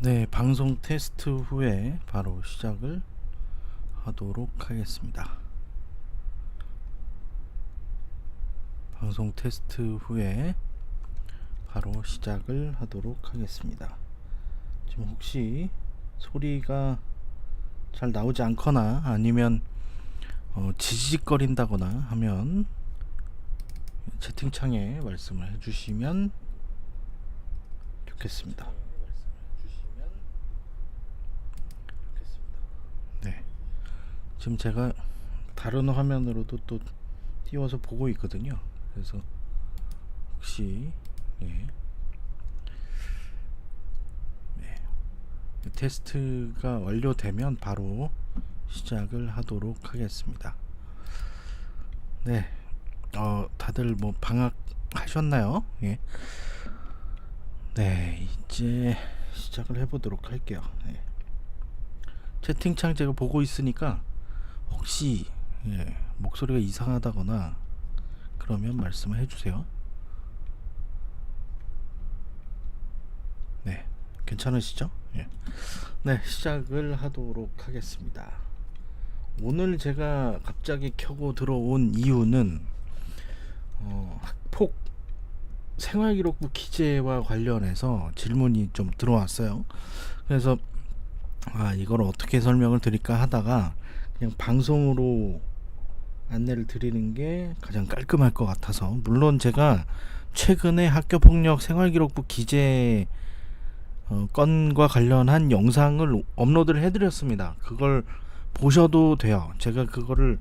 네, 방송 테스트 후에 바로 시작을 하도록 하겠습니다. 방송 테스트 후에 바로 시작을 하도록 하겠습니다. 지금 혹시 소리가 잘 나오지 않거나 아니면 어, 지직거린다거나 하면 채팅창에 말씀을 해주시면 좋겠습니다. 네. 지금 제가 다른 화면으로도 또 띄워서 보고 있거든요. 그래서 혹시 예. 네. 테스트가 완료되면 바로 시작을 하도록 하겠습니다. 네. 어, 다들 뭐 방학 하셨나요? 예. 네, 이제 시작을 해보도록 할게요. 네. 채팅창 제가 보고 있으니까 혹시 예, 목소리가 이상하다거나 그러면 말씀을 해주세요. 네, 괜찮으시죠? 예. 네, 시작을 하도록 하겠습니다. 오늘 제가 갑자기 켜고 들어온 이유는 어, 학폭 생활기록부 기재와 관련해서 질문이 좀 들어왔어요. 그래서 아 이걸 어떻게 설명을 드릴까 하다가 그냥 방송으로 안내를 드리는 게 가장 깔끔할 것 같아서 물론 제가 최근에 학교 폭력 생활기록부 기재 어, 건과 관련한 영상을 업로드를 해드렸습니다. 그걸 보셔도 돼요. 제가 그거를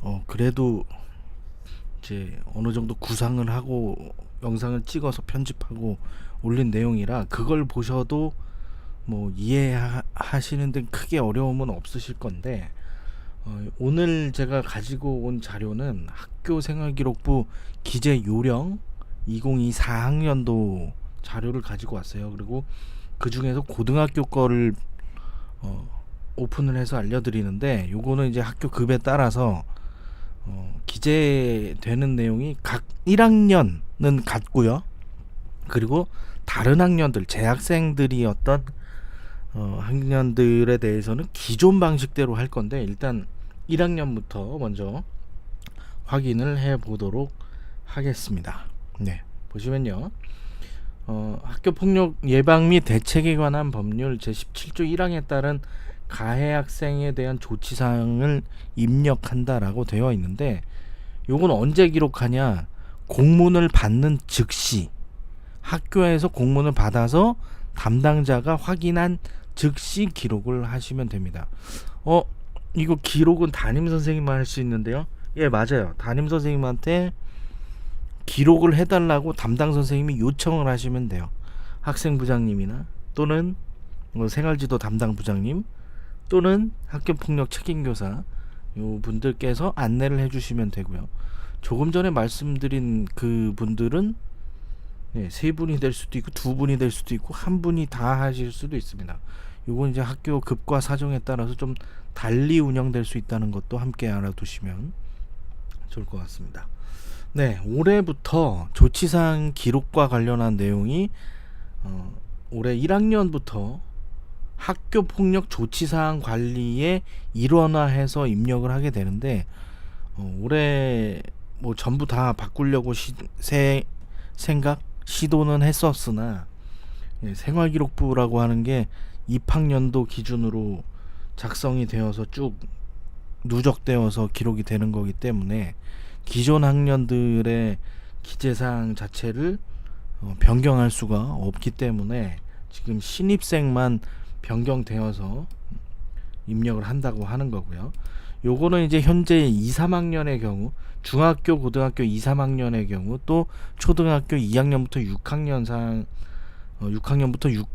어, 그래도 이제 어느 정도 구상을 하고 영상을 찍어서 편집하고 올린 내용이라 그걸 보셔도 뭐 이해하시는 데 크게 어려움은 없으실 건데 어, 오늘 제가 가지고 온 자료는 학교 생활기록부 기재 요령 2024 학년도 자료를 가지고 왔어요. 그리고 그 중에서 고등학교 거를 어, 오픈을 해서 알려드리는데 요거는 이제 학교 급에 따라서 어, 기재되는 내용이 각 1학년은 같고요. 그리고 다른 학년들 재학생들이었던 어, 학년들에 대해서는 기존 방식대로 할 건데 일단 1학년부터 먼저 확인을 해 보도록 하겠습니다. 네, 보시면요. 어, 학교 폭력 예방 및 대책에 관한 법률 제17조 1항에 따른 가해 학생에 대한 조치 사항을 입력한다라고 되어 있는데 요건 언제 기록하냐? 공문을 받는 즉시 학교에서 공문을 받아서 담당자가 확인한 즉시 기록을 하시면 됩니다. 어, 이거 기록은 담임 선생님만 할 수 있는데요. 예, 맞아요. 담임 선생님한테 기록을 해달라고 담당 선생님이 요청을 하시면 돼요. 학생 부장님이나 또는 뭐 생활지도 담당 부장님 또는 학교 폭력 책임 교사 요 분들께서 안내를 해주시면 되고요. 조금 전에 말씀드린 그 분들은 네, 세 분이 될 수도 있고 두 분이 될 수도 있고 한 분이 다 하실 수도 있습니다. 요건 이제 학교 급과 사정에 따라서 좀 달리 운영될 수 있다는 것도 함께 알아두시면 좋을 것 같습니다. 네, 올해부터 조치사항 기록과 관련한 내용이 어, 올해 1학년부터 학교 폭력 조치사항 관리에 일원화해서 입력을 하게 되는데 어, 올해 뭐 전부 다 바꾸려고 시, 세, 생각 시도는 했었으나 예, 생활기록부라고 하는 게 입학년도 기준으로 작성이 되어서 쭉 누적되어서 기록이 되는 거기 때문에 기존 학년들의 기재사항 자체를 어, 변경할 수가 없기 때문에 지금 신입생만 변경되어서 입력을 한다고 하는 거고요. 요거는 이제 현재 2, 3학년의 경우 중학교, 고등학교 2, 3학년의 경우 또 초등학교 2학년부터 6학년 상 어, 6학년부터 6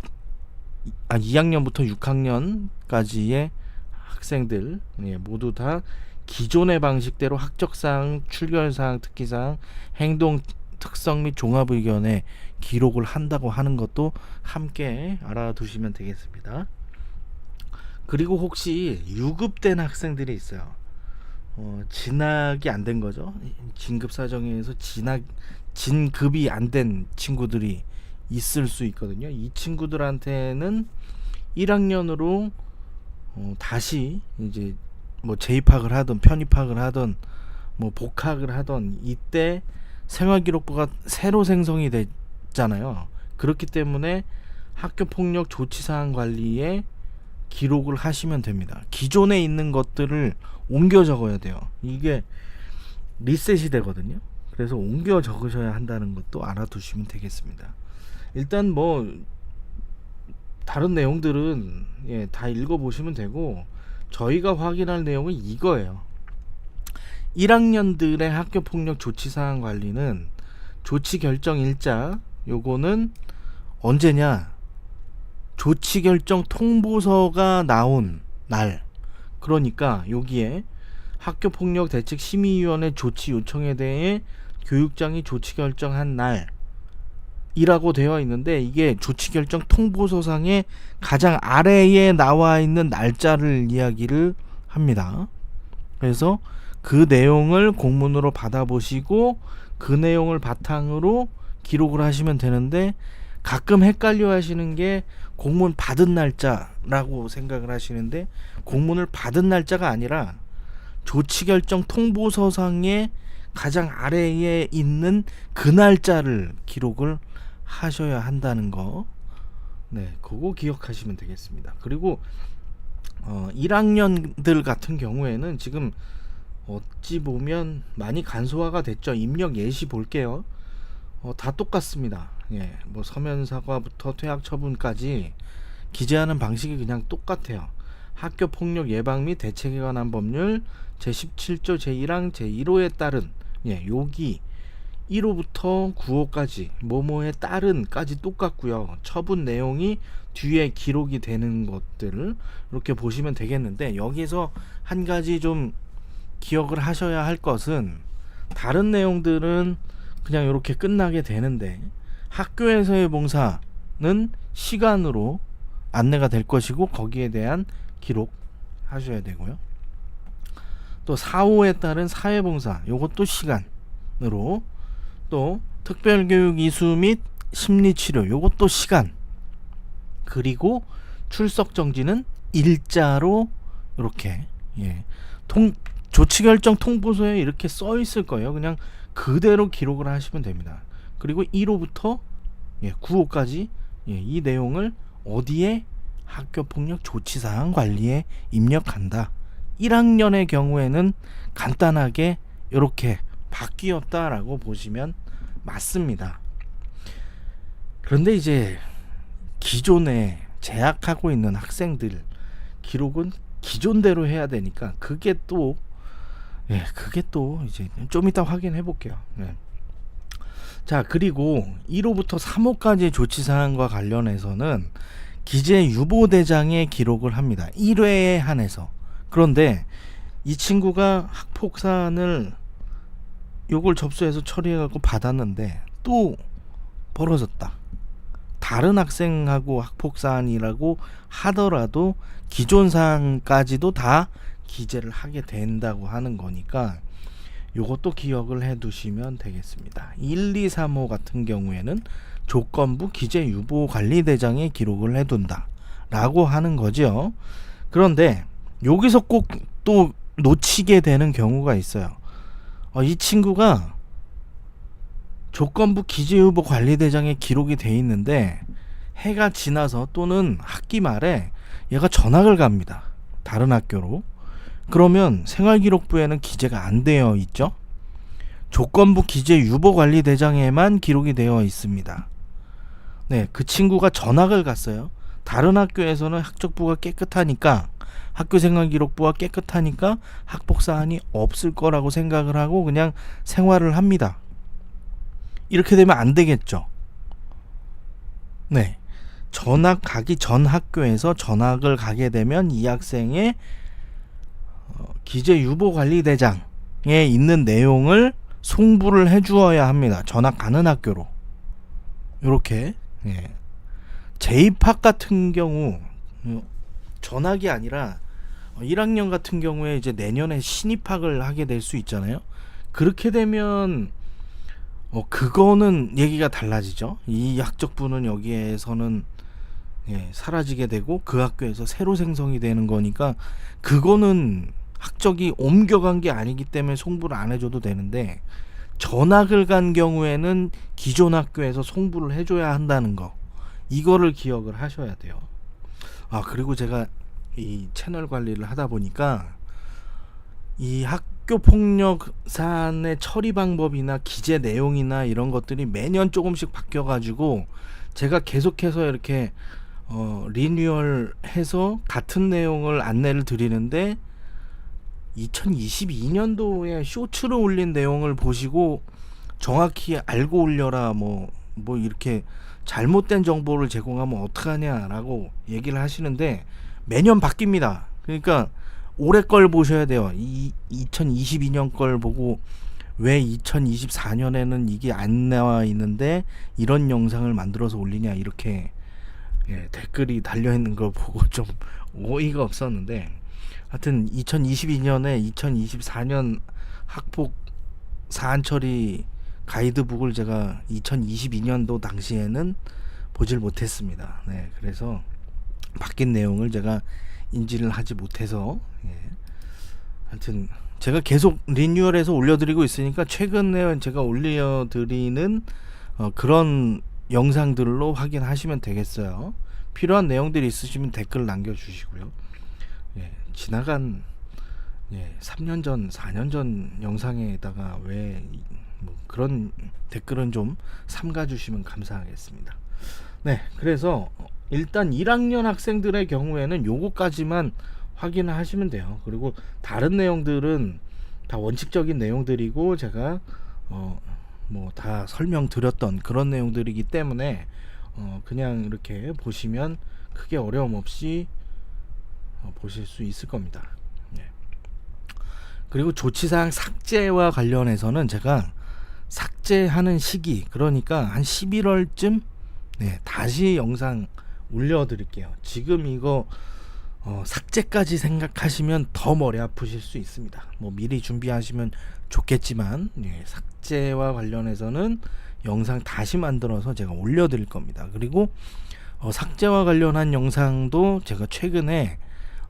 아, 2학년부터 6학년까지의 학생들 예, 모두 다 기존의 방식대로 학적사항, 출결사항, 특기사항, 행동 특성 및 종합 의견에 기록을 한다고 하는 것도 함께 알아두시면 되겠습니다. 그리고 혹시 유급된 학생들이 있어요. 어, 진학이 안 된 거죠. 진급 사정에서 진학 진급이 안 된 친구들이 있을 수 있거든요. 이 친구들한테는 1학년으로 어, 다시 이제 뭐 재입학을 하든 편입학을 하든 뭐 복학을 하던 이때 생활기록부가 새로 생성이 됐잖아요. 그렇기 때문에 학교 폭력 조치 사항 관리에 기록을 하시면 됩니다. 기존에 있는 것들을 옮겨 적어야 돼요. 이게 리셋이 되거든요. 그래서 옮겨 적으셔야 한다는 것도 알아두시면 되겠습니다. 일단 뭐 다른 내용들은 예, 다 읽어보시면 되고 저희가 확인할 내용은 이거예요. 1학년들의 학교 폭력 조치 사항 관리는 조치 결정 일자 요거는 언제냐? 조치 결정 통보서가 나온 날. 그러니까 여기에 학교 폭력 대책 심의위원회 조치 요청에 대해 교육장이 조치 결정한 날 이라고 되어 있는데 이게 조치 결정 통보서상에 가장 아래에 나와 있는 날짜를 이야기를 합니다. 그래서 그 내용을 공문으로 받아보시고 그 내용을 바탕으로 기록을 하시면 되는데 가끔 헷갈려 하시는 게 공문 받은 날짜라고 생각을 하시는데 공문을 받은 날짜가 아니라 조치 결정 통보서상에 가장 아래에 있는 그 날짜를 기록을 하셔야 한다는 거. 네, 그거 기억하시면 되겠습니다. 그리고 어, 1학년들 같은 경우에는 지금 어찌 보면 많이 간소화가 됐죠. 입력 예시 볼게요. 어, 다 똑같습니다. 예, 뭐 서면 사과부터 퇴학 처분까지 기재하는 방식이 그냥 똑같아요. 학교 폭력 예방 및 대책에 관한 법률 제17조 제1항 제1호에 따른 예, 여기 1호부터 9호까지 뭐뭐에 따른까지 똑같고요. 처분 내용이 뒤에 기록이 되는 것들을 이렇게 보시면 되겠는데 여기서 한 가지 좀 기억을 하셔야 할 것은 다른 내용들은 그냥 이렇게 끝나게 되는데 학교에서의 봉사는 시간으로 안내가 될 것이고 거기에 대한 기록 하셔야 되고요. 또 사후에 따른 사회봉사 요것도 시간으로 또 특별교육 이수 및 심리치료 요것도 시간 그리고 출석 정지는 일자로 이렇게 예. 통 조치 결정 통보서에 이렇게 써 있을 거예요. 그냥 그대로 기록을 하시면 됩니다. 그리고 1호부터 예, 9호까지 예, 이 내용을 어디에 학교 폭력 조치 사항 관리에 입력한다. 1학년의 경우에는 간단하게 이렇게 바뀌었다라고 보시면 맞습니다. 그런데 이제 기존에 재학하고 있는 학생들 기록은 기존대로 해야 되니까 그게 또 예, 그게 또 이제 좀 이따 확인해 볼게요. 네. 자, 그리고 1호부터 3호까지의 조치 사항과 관련해서는 기재 유보 대장에 기록을 합니다. 1회에 한해서. 그런데 이 친구가 학폭산을 요걸 접수해서 처리해 갖고 받았는데 또 벌어졌다. 다른 학생하고 학폭 사안이라고 하더라도 기존 사항까지도 다 기재를 하게 된다고 하는 거니까 요것도 기억을 해 두시면 되겠습니다. 1, 2, 3호 같은 경우에는 조건부 기재 유보 관리 대장에 기록을 해 둔다. 라고 하는 거죠. 그런데 여기서 꼭 또 놓치게 되는 경우가 있어요. 어, 이 친구가 조건부 기재유보 관리대장에 기록이 돼 있는데 해가 지나서 또는 학기 말에 얘가 전학을 갑니다. 다른 학교로. 그러면 생활기록부에는 기재가 안 되어 있죠. 조건부 기재 유보 관리 대장에만 기록이 되어 있습니다. 네, 그 친구가 전학을 갔어요. 다른 학교에서는 학적부가 깨끗하니까 학교 생활 기록부가 깨끗하니까 학폭 사안이 없을 거라고 생각을 하고 그냥 생활을 합니다. 이렇게 되면 안 되겠죠. 네. 전학 가기 전 학교에서 전학을 가게 되면 이 학생의 어, 기재 유보 관리 대장에 있는 내용을 송부를 해 주어야 합니다. 전학 가는 학교로. 이렇게 예. 재입학 같은 경우 어, 전학이 아니라 1학년 같은 경우에 이제 내년에 신입학을 하게 될 수 있잖아요. 그렇게 되면 어 그거는 얘기가 달라지죠. 이 학적부는 여기에서는 예, 사라지게 되고 그 학교에서 새로 생성이 되는 거니까 그거는 학적이 옮겨간 게 아니기 때문에 송부를 안 해줘도 되는데 전학을 간 경우에는 기존 학교에서 송부를 해줘야 한다는 거 이거를 기억을 하셔야 돼요. 아 그리고 제가 이 채널 관리를 하다 보니까 이 학교 폭력 사안의 처리 방법이나 기재 내용이나 이런 것들이 매년 조금씩 바뀌어 가지고 제가 계속해서 이렇게 어 리뉴얼해서 같은 내용을 안내를 드리는데 2022년도에 쇼츠를 올린 내용을 보시고 정확히 알고 올려라 뭐뭐 이렇게 잘못된 정보를 제공하면 어떡하냐라고 얘기를 하시는데 매년 바뀝니다. 그러니까 올해 걸 보셔야 돼요. 이 2022년 걸 보고 왜 2024년에는 이게 안 나와 있는데 이런 영상을 만들어서 올리냐 이렇게 예, 댓글이 달려 있는 걸 보고 좀 어이가 없었는데 하여튼 2022년에 2024년 학폭 사안 처리 가이드북을 제가 2022년도 당시에는 보질 못했습니다. 네, 그래서 바뀐 내용을 제가 인지를 하지 못해서 예. 하여튼 제가 계속 리뉴얼해서 올려드리고 있으니까 최근에 제가 올려드리는 어, 그런 영상들로 확인하시면 되겠어요. 필요한 내용들이 있으시면 댓글 남겨주시고요. 예, 지나간 예, 3년 전, 4년 전 영상에다가 왜 뭐 그런 댓글은 좀 삼가 주시면 감사하겠습니다. 네, 그래서 일단 1학년 학생들의 경우에는 요거까지만 확인을 하시면 돼요. 그리고 다른 내용들은 다 원칙적인 내용들이고 제가 어 뭐 다 설명드렸던 그런 내용들이기 때문에 어 그냥 이렇게 보시면 크게 어려움 없이 어 보실 수 있을 겁니다. 네. 그리고 조치사항 삭제와 관련해서는 제가 삭제하는 시기 그러니까 한 11월쯤 네, 다시 영상 올려드릴게요. 지금 이거 어, 삭제까지 생각하시면 더 머리 아프실 수 있습니다. 뭐 미리 준비하시면 좋겠지만 예, 삭제와 관련해서는 영상 다시 만들어서 제가 올려드릴 겁니다. 그리고 어, 삭제와 관련한 영상도 제가 최근에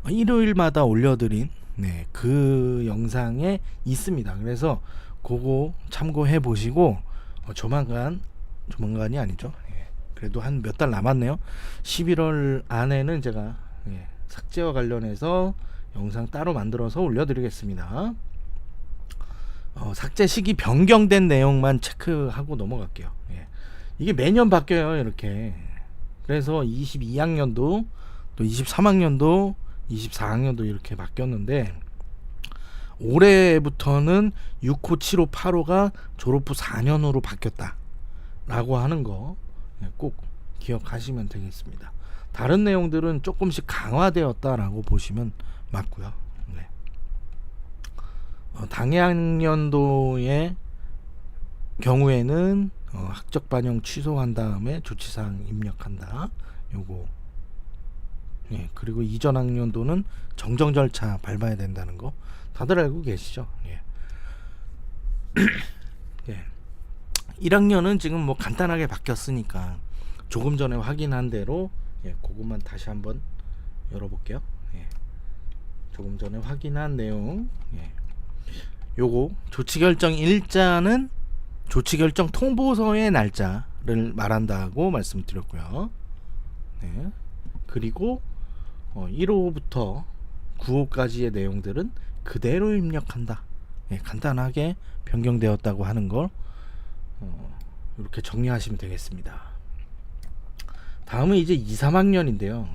어, 일요일마다 올려드린 네, 그 영상에 있습니다. 그래서 그거 참고해 보시고 어, 조만간 조만간이 아니죠. 예, 그래도 한 몇 달 남았네요. 11월 안에는 제가 예, 삭제와 관련해서 영상 따로 만들어서 올려드리겠습니다. 어, 삭제 시기 변경된 내용만 체크하고 넘어갈게요. 예. 이게 매년 바뀌어요, 이렇게. 그래서 22학년도 또 23학년도 24학년도 이렇게 바뀌었는데 올해부터는 6호, 7호, 8호가 졸업 후 4년으로 바뀌었다라고 하는 거 꼭 기억하시면 되겠습니다. 다른 내용들은 조금씩 강화되었다라고 보시면 맞고요. 네. 어, 당해학년도의 경우에는 어, 학적 반영 취소한 다음에 조치사항 입력한다. 요거. 예, 그리고 이전 학년도는 정정 절차 밟아야 된다는 거 다들 알고 계시죠? 예. 예. 1학년은 지금 뭐 간단하게 바뀌었으니까 조금 전에 확인한 대로 예, 그것만 다시 한번 열어볼게요. 예. 조금 전에 확인한 내용. 예. 요거 조치 결정 일자는 조치 결정 통보서의 날짜를 말한다고 말씀드렸고요. 네. 그리고 어, 1호부터 9호까지의 내용들은 그대로 입력한다. 예, 간단하게 변경되었다고 하는 걸 어, 이렇게 정리하시면 되겠습니다. 다음은 이제 2, 3학년인데요.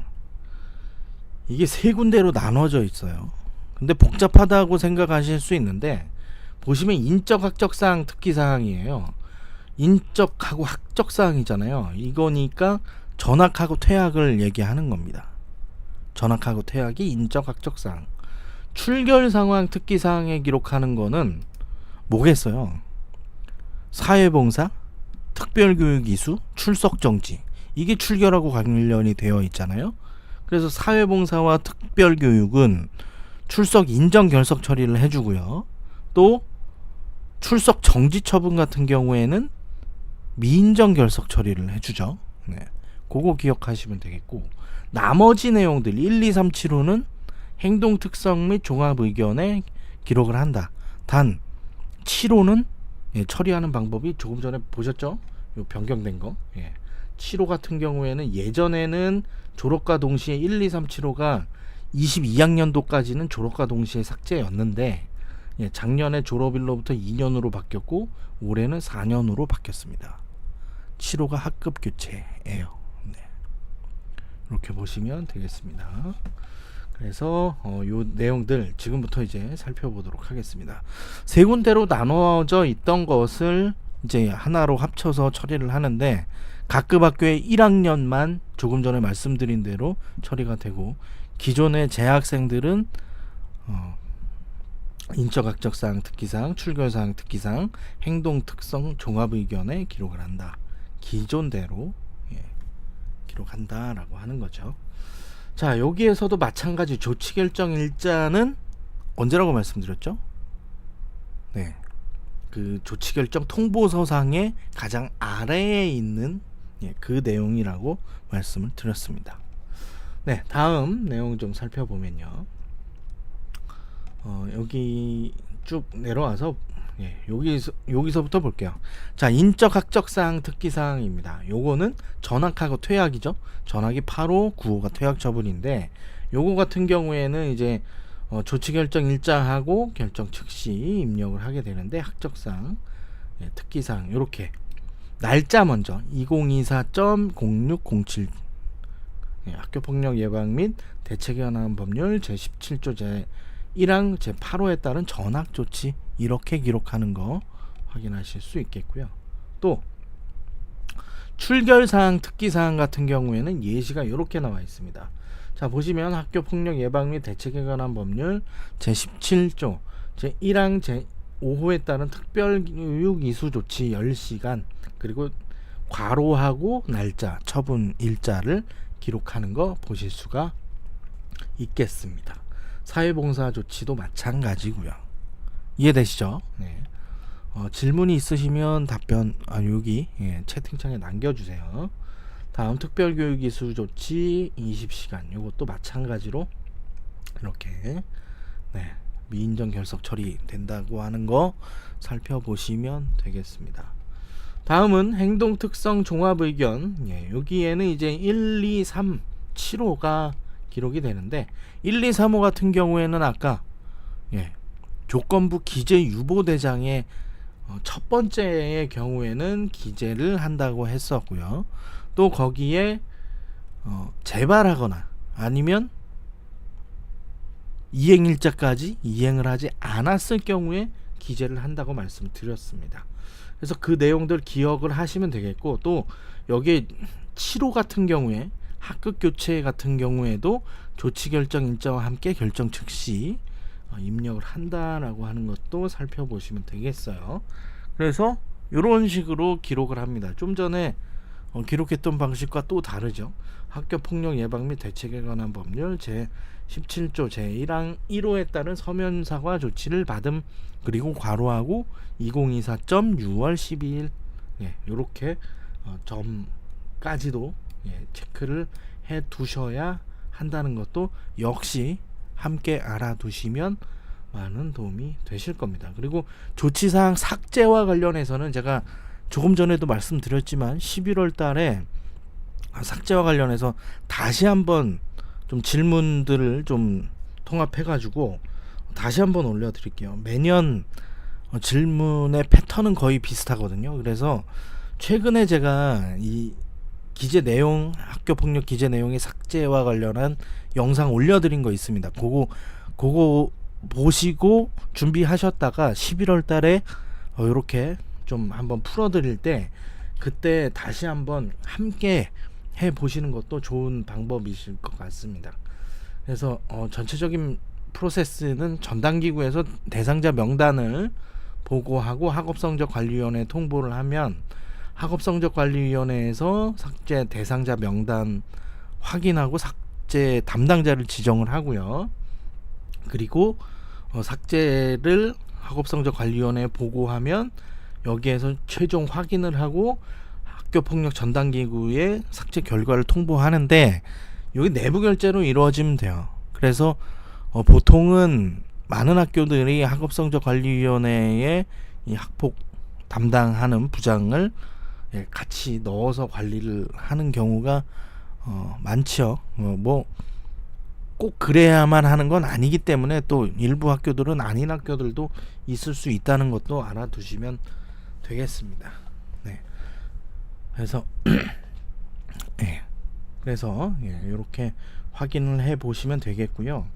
이게 세 군데로 나눠져 있어요. 근데 복잡하다고 생각하실 수 있는데 보시면 인적 학적 사항 특기 사항이에요. 인적하고 학적 사항이잖아요. 이거니까 전학하고 퇴학을 얘기하는 겁니다. 전학하고 퇴학이 인적 학적 사항. 출결 상황 특기 사항에 기록하는 거는 뭐겠어요? 사회봉사, 특별교육 이수, 출석 정지. 이게 출결하고 관련이 되어 있잖아요. 그래서 사회봉사와 특별교육은 출석 인정 결석 처리를 해주고요. 또 출석 정지 처분 같은 경우에는 미인정 결석 처리를 해주죠. 네. 그거 기억하시면 되겠고 나머지 내용들 1, 2, 3, 7호는 행동 특성 및 종합 의견에 기록을 한다. 단 7호는 예, 처리하는 방법이 조금 전에 보셨죠? 요 변경된 거. 예. 7호 같은 경우에는 예전에는 졸업과 동시에 1, 2, 3, 7호가 22학년도까지는 졸업과 동시에 삭제였는데 예, 작년에 졸업일로부터 2년으로 바뀌었고 올해는 4년으로 바뀌었습니다. 7호가 학급 교체예요. 네. 이렇게 보시면 되겠습니다. 그래서 어, 요 내용들 지금부터 이제 살펴보도록 하겠습니다. 세 군데로 나눠져 있던 것을 이제 하나로 합쳐서 처리를 하는데 각급 학교의 1학년만 조금 전에 말씀드린 대로 처리가 되고 기존의 재학생들은 어, 인적학적 사항 특기사항, 출결 사항 특기사항, 행동 특성 종합 의견에 기록을 한다. 기존대로 예, 기록한다라고 하는 거죠. 자 여기에서도 마찬가지 조치 결정 일자는 언제라고 말씀드렸죠? 네, 그 조치 결정 통보서상의 가장 아래에 있는 예, 그 내용이라고 말씀을 드렸습니다. 네, 다음 내용 좀 살펴보면요. 어, 여기 쭉 내려와서 예, 여기서 여기서부터 볼게요. 자, 인적 학적 사항 특기 사항입니다. 요거는 전학하고 퇴학이죠. 전학이 8호, 9호가 퇴학 처분인데 요거 같은 경우에는 이제 어, 조치 결정 일자하고 결정 즉시 입력을 하게 되는데 학적 사항, 예, 특기 사항 요렇게 날짜 먼저 2024.0607 예, 학교 폭력 예방 및 대책에 관한 법률 제17조 제 1항 제 8호에 따른 전학 조치 이렇게 기록하는 거 확인하실 수 있겠고요. 또 출결 사항, 특기 사항 같은 경우에는 예시가 이렇게 나와 있습니다. 자, 보시면 학교 폭력 예방 및 대책에 관한 법률 제 17조 제 1항 제 5호에 따른 특별 교육 이수 조치 10시간 그리고 과로하고 날짜, 처분 일자를 기록하는 거 보실 수가 있겠습니다. 사회봉사 조치도 마찬가지고요. 이해되시죠? 네. 어, 질문이 있으시면 답변 아 여기 예, 채팅창에 남겨주세요. 다음 특별교육 이수 조치 20시간 이것도 마찬가지로 이렇게 네, 미인정 결석 처리 된다고 하는 거 살펴보시면 되겠습니다. 다음은 행동 특성 종합 의견 예, 여기에는 이제 1, 2, 3, 7호가 기록이 되는데 1, 2, 3호 같은 경우에는 아까 예, 조건부 기재 유보 대장의 어, 첫 번째의 경우에는 기재를 한다고 했었고요. 또 거기에 어, 재발하거나 아니면 이행일자까지 이행을 하지 않았을 경우에 기재를 한다고 말씀드렸습니다. 그래서 그 내용들 기억을 하시면 되겠고 또 여기 7호 같은 경우에 학급 교체 같은 경우에도 조치 결정 일자와 함께 결정 즉시 어, 입력을 한다라고 하는 것도 살펴보시면 되겠어요. 그래서 이런 식으로 기록을 합니다. 좀 전에 어, 기록했던 방식과 또 다르죠. 학교 폭력 예방 및 대책에 관한 법률 제 17조 제 1항 1호에 따른 서면 사과 조치를 받음 그리고 괄호하고 2024점 6월 12일 예, 요렇게 어, 점까지도 예, 체크를 해 두셔야 한다는 것도 역시 함께 알아두시면 많은 도움이 되실 겁니다. 그리고 조치사항 삭제와 관련해서는 제가 조금 전에도 말씀드렸지만 11월 달에 삭제와 관련해서 다시 한번 좀 질문들을 좀 통합해 가지고 다시 한번 올려 드릴게요. 매년 어, 질문의 패턴은 거의 비슷하거든요. 그래서 최근에 제가 이 기재 내용 학교 폭력 기재 내용의 삭제와 관련한 영상 올려드린 거 있습니다. 그거 그거 보시고 준비하셨다가 11월 달에 어, 이렇게 좀 한번 풀어드릴 때 그때 다시 한번 함께 해 보시는 것도 좋은 방법이실 것 같습니다. 그래서 어, 전체적인 프로세스는 전담기구에서 대상자 명단을 보고하고 학업성적관리위원회에 통보를 하면 학업 성적 관리위원회에서 삭제 대상자 명단 확인하고 삭제 담당자를 지정을 하고요. 그리고 어, 삭제를 학업 성적 관리위원회에 보고하면 여기에서 최종 확인을 하고 학교 폭력 전담 기구에 삭제 결과를 통보하는데 여기 내부 결제로 이루어지면 돼요. 그래서 어, 보통은 많은 학교들이 학업성적 관리위원회에 이 학폭 담당하는 부장을 예, 같이 넣어서 관리를 하는 경우가 어, 많죠. 어, 뭐꼭 그래야만 하는 건 아니기 때문에 또 일부 학교들은 아닌 학교들도 있을 수 있다는 것도 알아두시면 되겠습니다. 네. 그래서 예. 그래서 예, 이렇게 확인을 해 보시면 되겠고요.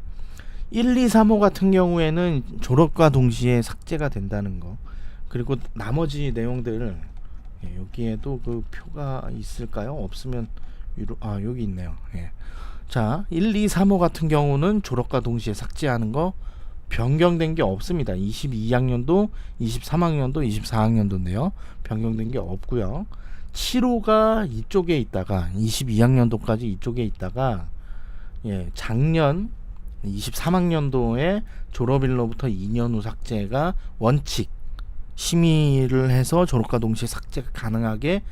1, 2, 3호 같은 경우에는 졸업과 동시에 삭제가 된다는 거. 그리고 나머지 내용들 예, 여기에도 그 표가 있을까요? 없으면 위로 아 여기 있네요. 예. 자, 1, 2, 3호 같은 경우는 졸업과 동시에 삭제하는 거 변경된 게 없습니다. 22학년도, 23학년도, 24학년도인데요. 변경된 게 없고요. 7호가 이쪽에 있다가 22학년도까지 이쪽에 있다가 예, 작년 23학년도에 졸업일로부터 2년 후 삭제가 원칙 심의를 해서 졸업과 동시에 삭제가 가능하게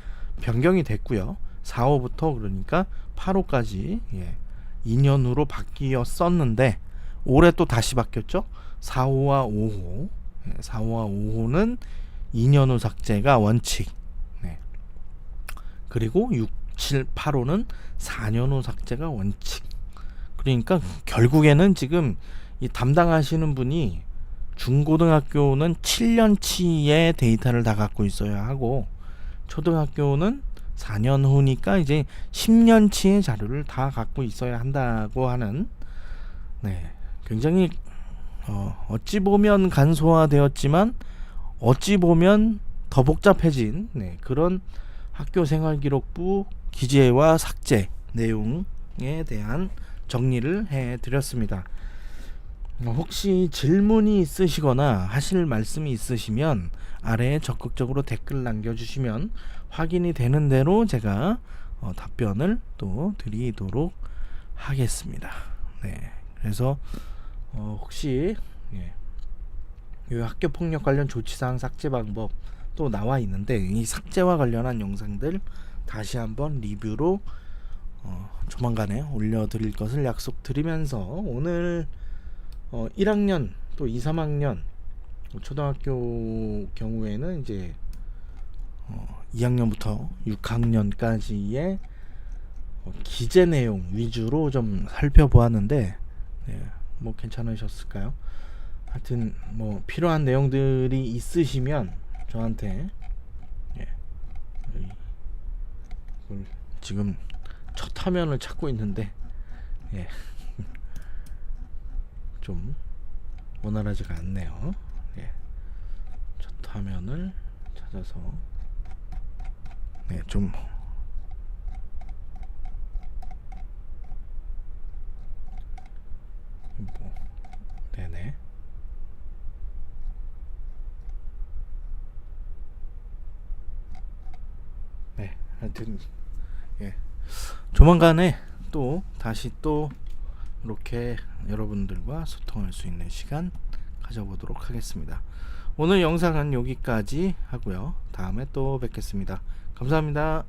변경이 됐고요. 4호부터 그러니까 8호까지 예, 2년 후로 바뀌었었는데 올해 또 다시 바뀌었죠. 4호와 5호, 예, 4호와 5호는 2년 후 삭제가 원칙. 네. 그리고 6, 7, 8호는 4년 후 삭제가 원칙. 그러니까 결국에는 지금 이 담당하시는 분이 중고등학교는 7년치의 데이터를 다 갖고 있어야 하고 초등학교는 4년 후니까 이제 10년치의 자료를 다 갖고 있어야 한다고 하는 네, 굉장히 어, 어찌 보면 간소화되었지만 어찌 보면 더 복잡해진 네, 그런 학교 생활 기록부 기재와 삭제 내용에 대한 정리를 해 드렸습니다. 어, 혹시 질문이 있으시거나 하실 말씀이 있으시면 아래에 적극적으로 댓글 남겨주시면 확인이 되는 대로 제가 어, 답변을 또 드리도록 하겠습니다. 네, 그래서 어, 혹시 예, 이 학교 폭력 관련 조치사항 삭제 방법 또 나와 있는데 이 삭제와 관련한 영상들 다시 한번 리뷰로 어, 조만간에 올려드릴 것을 약속드리면서 오늘 어, 1학년 또 2, 3학년 초등학교 경우에는 이제 어, 2학년부터 6학년까지의 어, 기재 내용 위주로 좀 살펴보았는데 네, 뭐 괜찮으셨을까요? 하여튼 뭐 필요한 내용들이 있으시면 저한테 예, 지금 첫 화면을 찾고 있는데 예. 좀 원활하지가 않네요. 예. 첫 화면을 찾아서 네, 좀 뭐, 네네. 네, 하여튼 예. 조만간에 또 다시 또 이렇게 여러분들과 소통할 수 있는 시간 가져보도록 하겠습니다. 오늘 영상은 여기까지 하고요. 다음에 또 뵙겠습니다. 감사합니다.